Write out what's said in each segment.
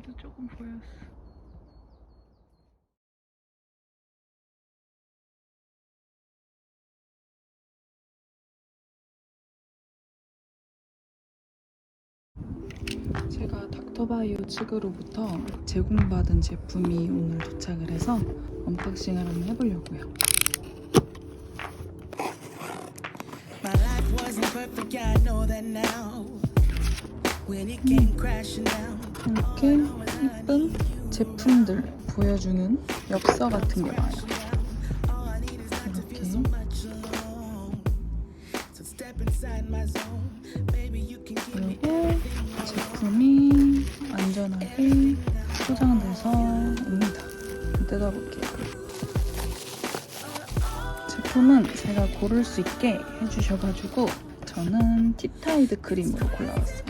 그래도 조금 보였어. 제가 닥터바이오 측으로부터 제공받은 제품이 오늘 도착을 해서 언박싱을 한번 해보려고요. 이렇게 예쁜 제품들 보여주는 엽서 같은 게 나와요. 이렇게 그리고 제품이 안전하게 포장돼서 옵니다. 뜯어볼게요. 제품은 제가 고를 수 있게 해주셔가지고 저는 티타이드 크림으로 골라왔어요.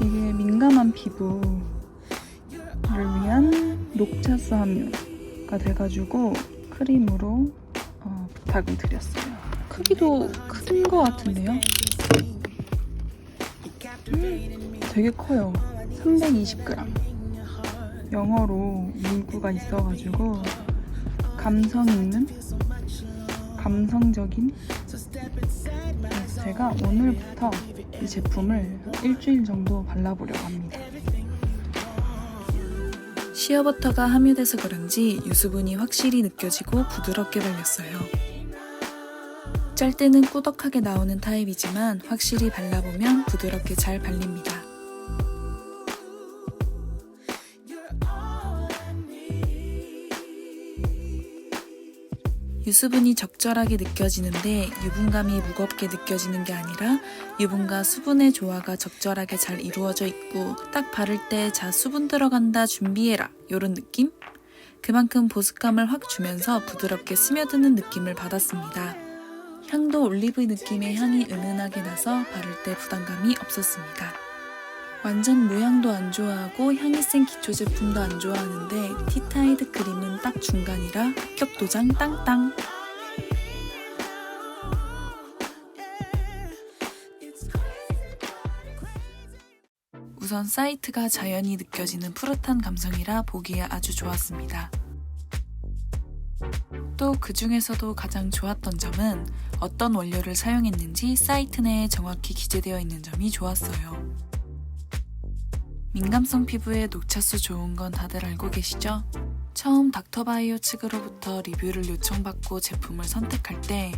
이게 민감한 피부를 위한 녹차수 함유가 돼가지고 크림으로 어, 부탁을 드렸어요. 크기도 큰것 같은데요? 음, 되게 커요. 320g. 영어로 문구가 있어가지고 감성 있는 감성적인 제가 오늘부터 이 제품을 일주일 정도 발라보려고 합니다. 시어버터가 함유돼서 그런지 유수분이 확실히 느껴지고 부드럽게 발렸어요. 짤 때는 꾸덕하게 나오는 타입이지만 확실히 발라보면 부드럽게 잘 발립니다. 유수분이 적절하게 느껴지는데 유분감이 무겁게 느껴지는 게 아니라 유분과 수분의 조화가 적절하게 잘 이루어져 있고 딱 바를 때 자 수분 들어간다 준비해라 요런 느낌? 그만큼 보습감을 확 주면서 부드럽게 스며드는 느낌을 받았습니다. 향도 올리브 느낌의 향이 은은하게 나서 바를 때 부담감이 없었습니다. 완전 모양도 안 좋아하고 향이 센 기초 제품도 안 좋아하는데 티타이드 크림은 딱 중간이라 합격 도장 땅땅. 우선 사이트가 자연히 느껴지는 푸릇한 감성이라 보기에 아주 좋았습니다. 또 그 중에서도 가장 좋았던 점은 어떤 원료를 사용했는지 사이트 내에 정확히 기재되어 있는 점이 좋았어요. 민감성 피부에 녹차수 좋은 건 다들 알고 계시죠? 처음 닥터바이오 측으로부터 리뷰를 요청받고 제품을 선택할 때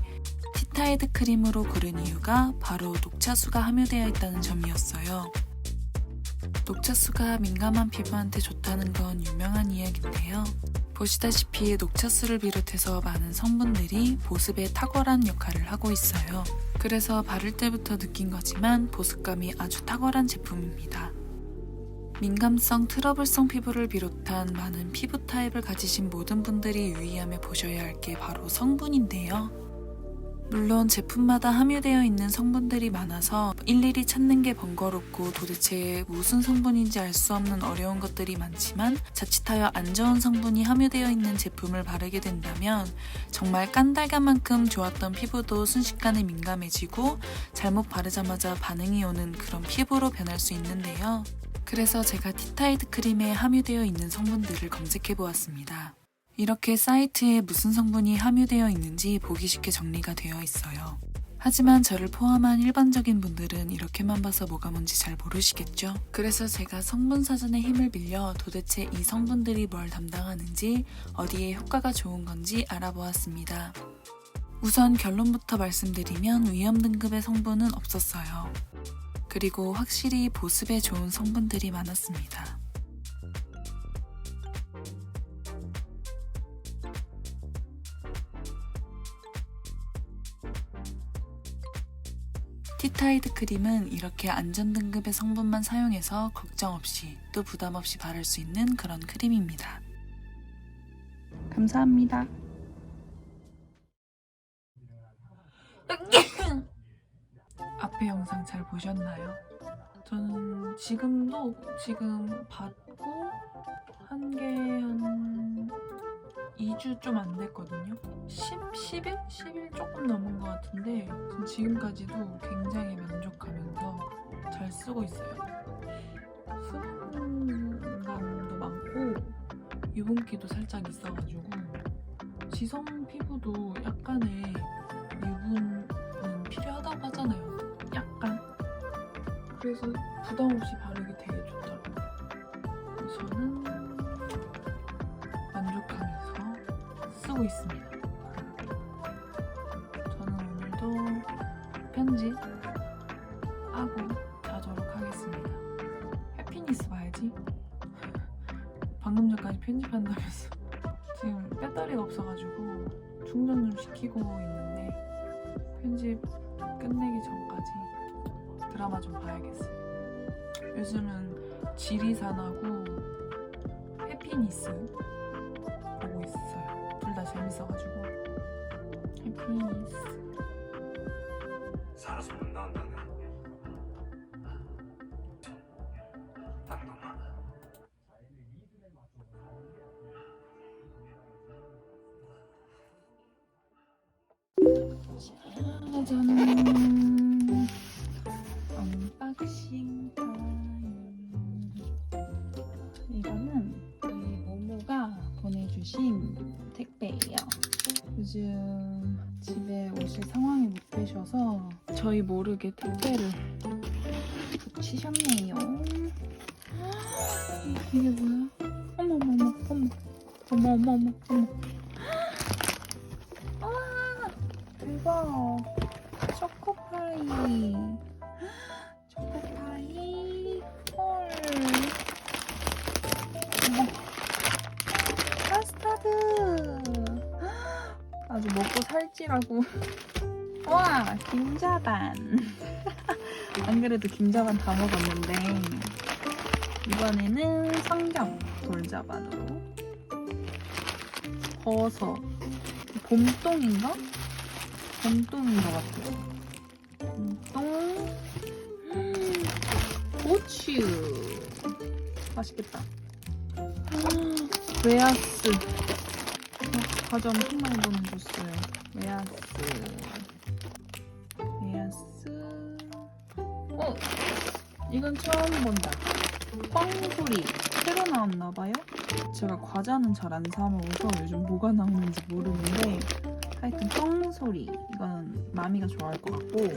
티타이드 크림으로 고른 이유가 바로 녹차수가 함유되어 있다는 점이었어요. 녹차수가 민감한 피부한테 좋다는 건 유명한 이야기인데요. 보시다시피 녹차수를 비롯해서 많은 성분들이 보습에 탁월한 역할을 하고 있어요. 그래서 바를 때부터 느낀 거지만 보습감이 아주 탁월한 제품입니다. 민감성, 트러블성 피부를 비롯한 많은 피부 타입을 가지신 모든 분들이 유의하며 보셔야 할 게 바로 성분인데요. 물론 제품마다 함유되어 있는 성분들이 많아서 일일이 찾는 게 번거롭고 도대체 무슨 성분인지 알 수 없는 어려운 것들이 많지만 자칫하여 안 좋은 성분이 함유되어 있는 제품을 바르게 된다면 정말 깐달걀만큼 좋았던 피부도 순식간에 민감해지고 잘못 바르자마자 반응이 오는 그런 피부로 변할 수 있는데요. 그래서 제가 티타이드 크림에 함유되어 있는 성분들을 검색해 보았습니다. 이렇게 사이트에 무슨 성분이 함유되어 있는지 보기 쉽게 정리가 되어 있어요. 하지만 저를 포함한 일반적인 분들은 이렇게만 봐서 뭐가 뭔지 잘 모르시겠죠? 그래서 제가 성분 사전의 힘을 빌려 도대체 이 성분들이 뭘 담당하는지 어디에 효과가 좋은 건지 알아보았습니다. 우선 결론부터 말씀드리면 위험 등급의 성분은 없었어요. 그리고 확실히 보습에 좋은 성분들이 많았습니다. 티타이드 크림은 이렇게 안전 등급의 성분만 사용해서 걱정 없이 또 부담 없이 바를 수 있는 그런 크림입니다. 감사합니다. 앞에 영상 잘 보셨나요? 저는 지금도 지금 받고 한 게 한 2주 좀 안 됐거든요. 10, 10일? 10일 조금 넘은 것 같은데 전 지금까지도 굉장히 만족하면서 잘 쓰고 있어요. 수분감도 많고 유분기도 살짝 있어가지고 지성 피부도 약간의 유분은 필요하다고 하잖아요. 그래서 부담 없이 바르기 되게 좋더라고요. 저는 만족하면서 쓰고 있습니다. 지리산하고 해피니스 보고 있어요. 둘 다 재밌어가지고 해피니스 살아서 못 나온다네. 난 놈아. 짜잔 모르게 택배를 붙이셨네요. 이게 뭐야? 어머, 어머, 어머, 어머, 어머, 어머, 어머. 와, 아, 대박. 초코파이. 초코파이. 헐. 어머. 카스타드. 아주 먹고 살찌라고. 와 김자반 안 그래도 김자반 다 먹었는데 이번에는 성경 돌자반으로 버섯 봄동인가? 봄동인 것 같아요. 봄동, 음, 고추. 맛있겠다. 음, 웨하스. 어, 과자 엄청 많이 보내줬어요. 웨하스. 웨하스. 이건 처음 본다. 뻥소리. 새로 나왔나봐요? 제가 과자는 잘 안 사 먹어서 요즘 뭐가 나오는지 모르는데 하여튼 뻥 소리 이거는 마미가 좋아할 것 같고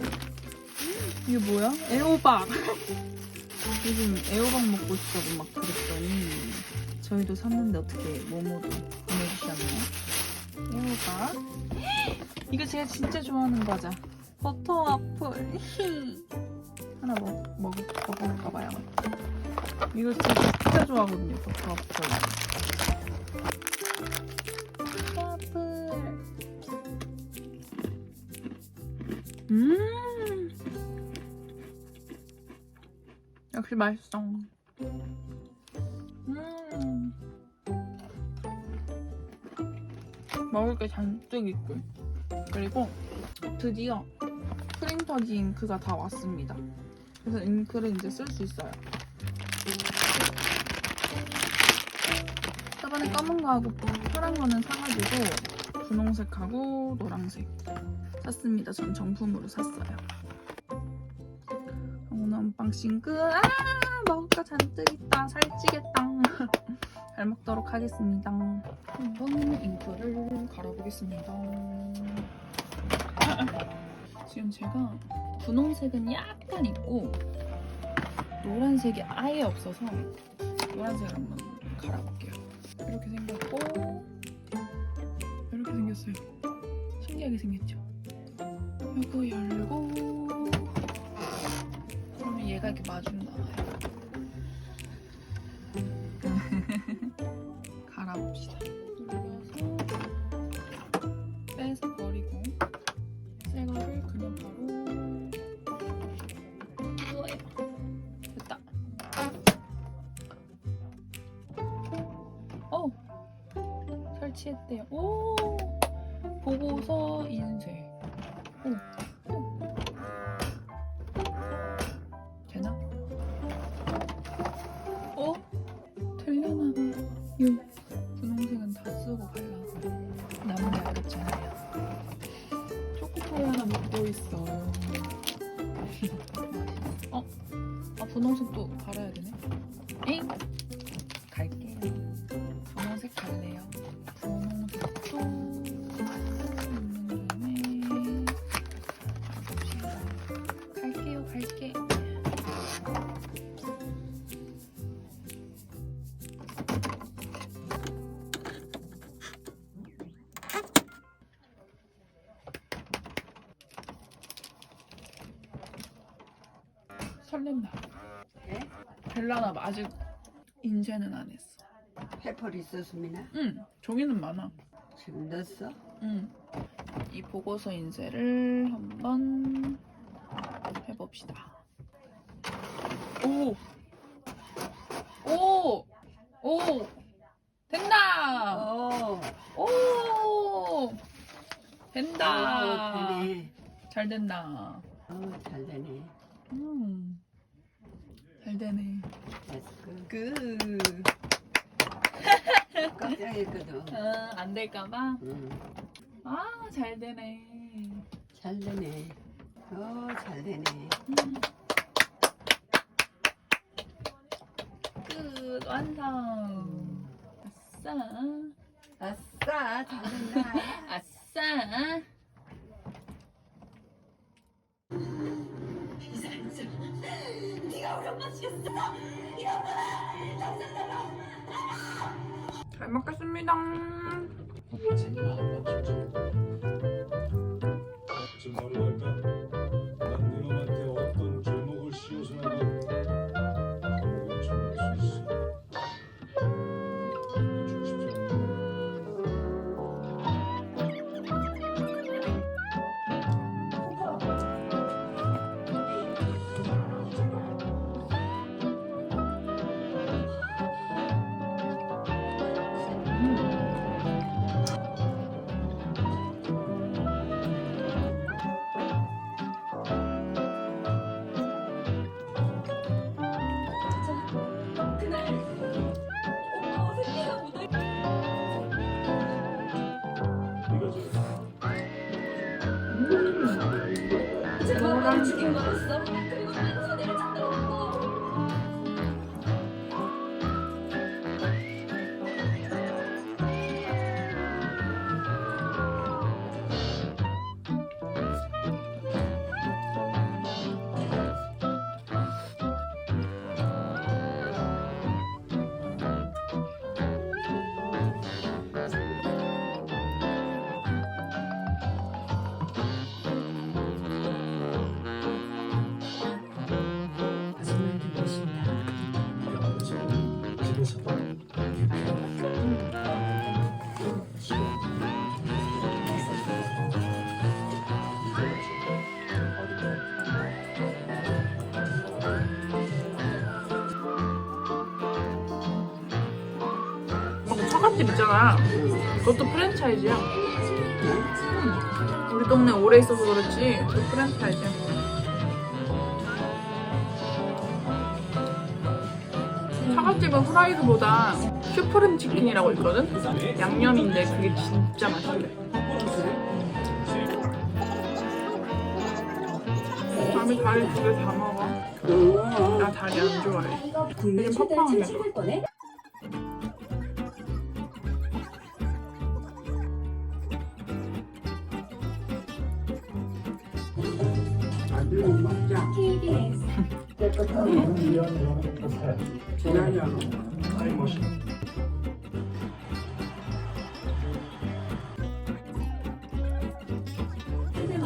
이게 뭐야? 애호박 요즘 애호박 먹고 싶다고 막 그랬더니 저희도 샀는데 어떻게 모모도 보내주셨네요 애호박 이거 제가 진짜 좋아하는 과자 버터 와플 하나 먹, 먹, 먹어볼까 봐요. 이거 진짜, 진짜 좋아하거든요 버터 와플 와플 음! 역시 맛있어. 음! 먹을 게 잔뜩 있고. 그리고 드디어 프린터지 잉크가 다 왔습니다 그래서 잉크를 이제 쓸 수 있어요 저번에 검은 거하고 파란 거는 사가지고 분홍색하고 노란색 샀습니다. 전 정품으로 샀어요. 오늘 언빵싱 끝! 아! 먹을 거 잔뜩 있다. 살찌겠다. 잘 먹도록 하겠습니다. 한번 잉크를 갈아보겠습니다. 지금 제가 분홍색은 약간 있고 노란색이 아예 없어서 노란색을 한번 갈아볼게요. 이렇게 생겼고 이렇게 생겼어요. 신기하게 생겼죠? 이거 열고 그러면 얘가 이렇게 마중 나와요. 갈아봅시다. 설치했대요. 오 보고서 인쇄. 오, 오. 되나? 어? 되려나 봐. 요 분홍색은 다 쓰고 가려고 남은 게 아깝잖아요. 초코파이 하나 먹고 있어요. 어? 아 분홍색도 갈아야 되네. 엥? 갈게요. 분홍색 갈래요. 갈게요, 갈게. 설렌다. 예? 될라나 봐. 아직 인쇄는 안 했어. 페퍼리 있어 수민아? 응, 종이는 많아. 지금 넣었어? 응. 이 보고서 인쇄를 한번 해봅시다. 오! 오! 오! 된다! 어. 오! 된다! 어, 되네. 잘 된다. 어, 잘 되네. 음. 잘 되네. 됐고. 그. 깜짝이거든. 아, 안 될까봐? 응. 아, 잘 되네. 잘 되네. 어, 잘 되네. 끝, 완성. 아싸. 아싸, 잘 된다. 아싸. 잘 먹겠습니다. 무슨 말을 너랑 집 처갓집 있잖아. 그것도 프랜차이즈야. 응. 우리 동네 오래 있어서 그렇지. 그 프랜차이즈야. 처갓집은 후라이드보다 슈프림 치킨이라고 있거든? 양념인데 그게 진짜 맛있대. 남이 다리 두 개 다 먹어. 나 다리 안 좋아해. 요즘 퍽퍽하게.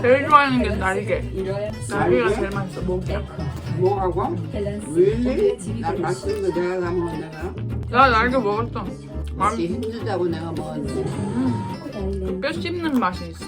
제일 좋아하는 게 날개. 날개가 제일 맛있어, 목이야. 뭐하고? 왜? 난 맛있는 거 내가 다 먹은 내가. 나 날개 먹었어. 맛이 힘들다고 내가 먹었는데. 뼈 씹는 맛이 있어.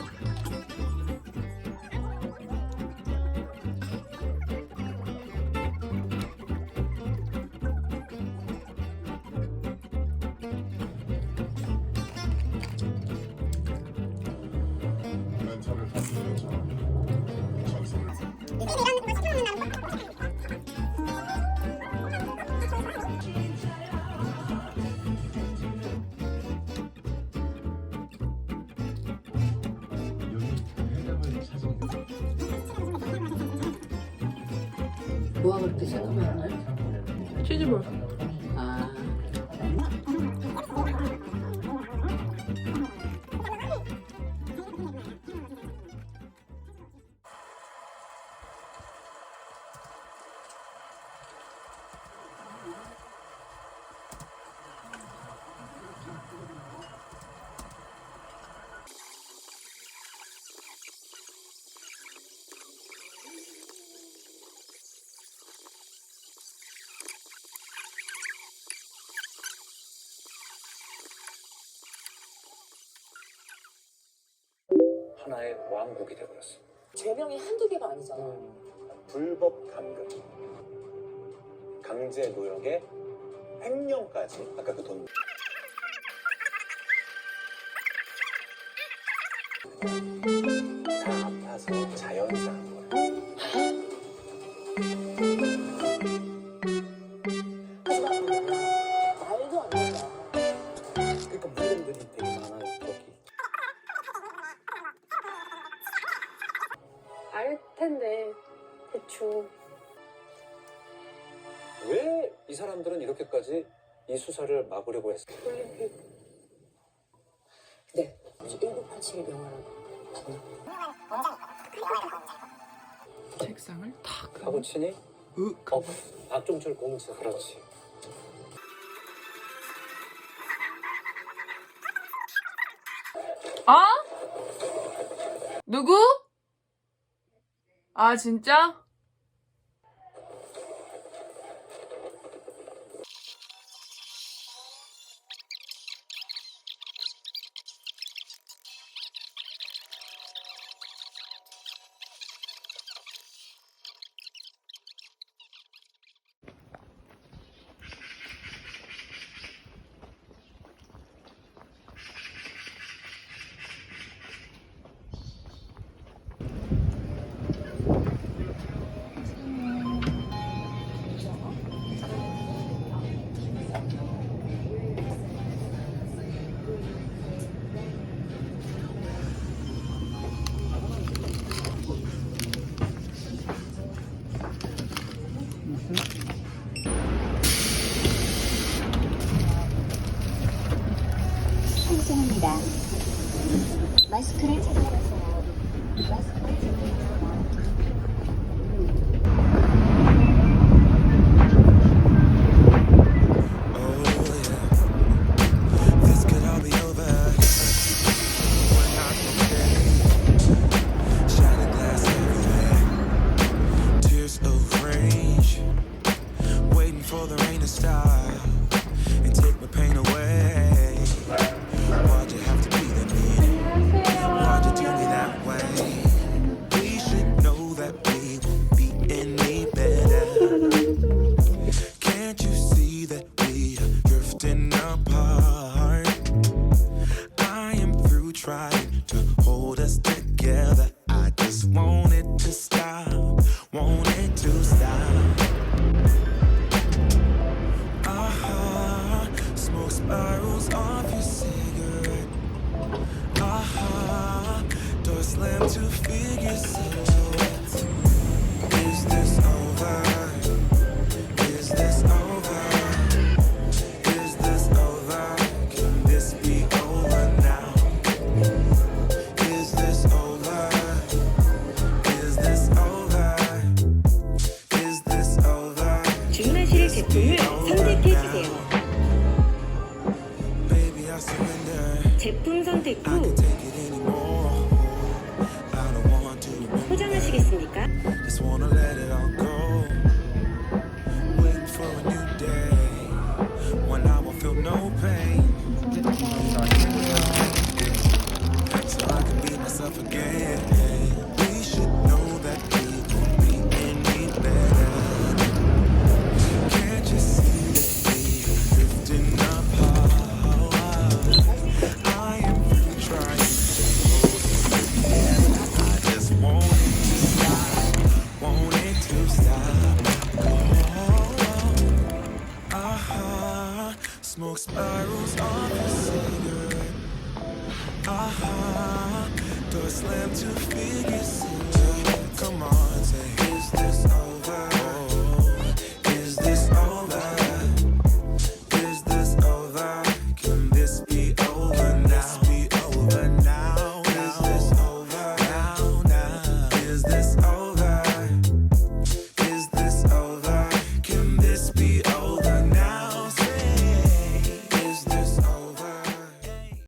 뭐가 그렇게 새까만 거야? 치즈볼. 하나의 왕국이 되버렸어. 죄명이 한두 개가 아니잖아. 불법 감금, 강제 노역에 횡령까지 아까 그 돈. 다 아파서 자연사한 거야. 왜 이 사람들은 이렇게까지 이 수사를 막으려고 했어? 올림픽. 네. 1987 영화라고? 책상을 탁 하고 치니? 어, 박종철 공채. 그렇지. 아? 누구? 아 진짜? 마스크를 drifting apart? I am through trying to hold us together. 제품을 선택해 주세요. Baby, I surrender. 제품 선택 후. 포장하시겠습니까? So I can be myself again. Spirals off a cigarette. Uh-huh. Door slam to figure